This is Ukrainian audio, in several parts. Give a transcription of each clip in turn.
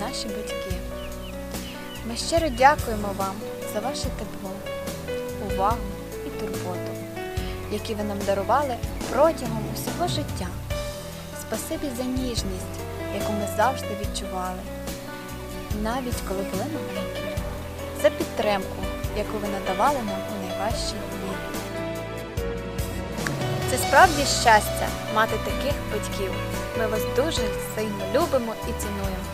наші батьки. Ми щиро дякуємо вам за ваше тепло, увагу і турботу, які ви нам дарували протягом усього життя. Спасибі за ніжність, яку ми завжди відчували, навіть коли були маленькі, за підтримку, яку ви надавали нам у найважчі дні. Це справді щастя мати таких батьків. Ми вас дуже сильно любимо і цінуємо.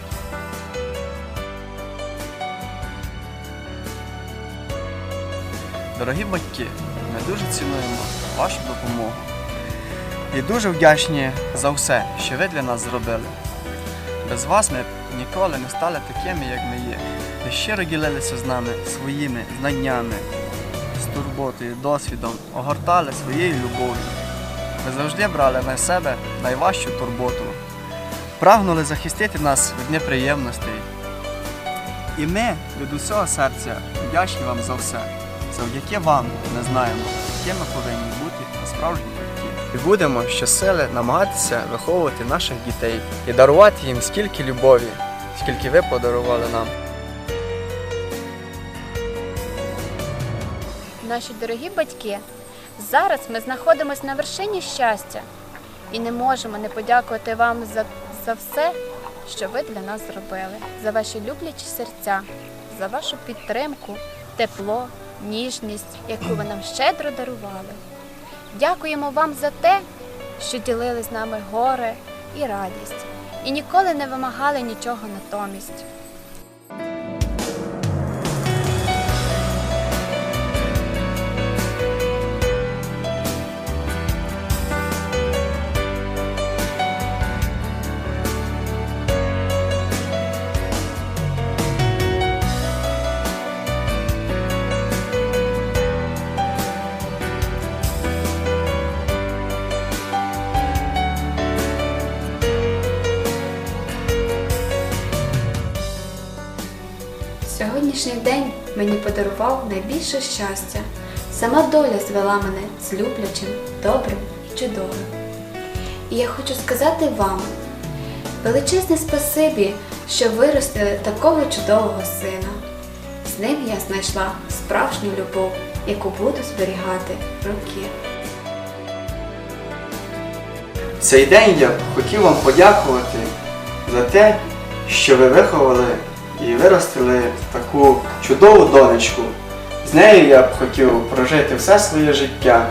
Дорогі батьки, ми дуже цінуємо вашу допомогу і дуже вдячні за все, що ви для нас зробили. Без вас ми ніколи не стали такими, як ми є. Ви щиро ділилися з нами своїми знаннями, з турботою, досвідом, огортали своєю любов'ю. Ви завжди брали на себе найважчу турботу, прагнули захистити нас від неприємностей. І ми від усього серця вдячні вам за все. Завдяки вам ми знаємо, якими повинні бути справжні батьки. І будемо щосили намагатися виховувати наших дітей і дарувати їм стільки любові, скільки ви подарували нам. Наші дорогі батьки, зараз ми знаходимося на вершині щастя і не можемо не подякувати вам за, за все, що ви для нас зробили, за ваші люблячі серця, за вашу підтримку, тепло, ніжність, яку ви нам щедро дарували. Дякуємо вам за те, що ділили з нами горе і радість, і ніколи не вимагали нічого натомість. Сьогоднішній день мені подарував найбільше щастя. Сама доля звела мене з люблячим, добрим і чудовим. І я хочу сказати вам величезне спасибі, що виростили такого чудового сина. З ним я знайшла справжню любов, яку буду зберігати роки. Цей день я хотів вам подякувати за те, що ви виховали і виростили таку чудову донечку. З нею я б хотів прожити все своє життя.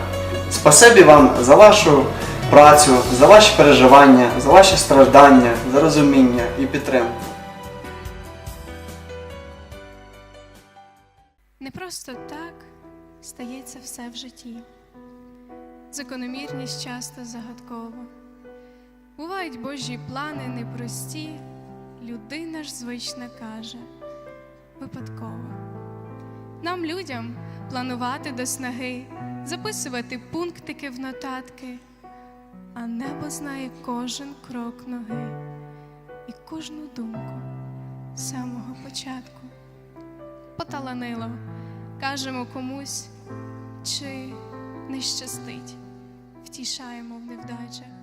Спасибі вам за вашу працю, за ваші переживання, за ваші страждання, за розуміння і підтримку. Не просто так стається все в житті. Закономірність часто загадкова. Бувають Божі плани непрості, людина ж звична каже випадково. Нам, людям, планувати до снаги, записувати пунктики в нотатки, а небо знає кожен крок ноги і кожну думку з самого початку поталанило, кажемо комусь, чи не щастить, втішаємо в невдачах.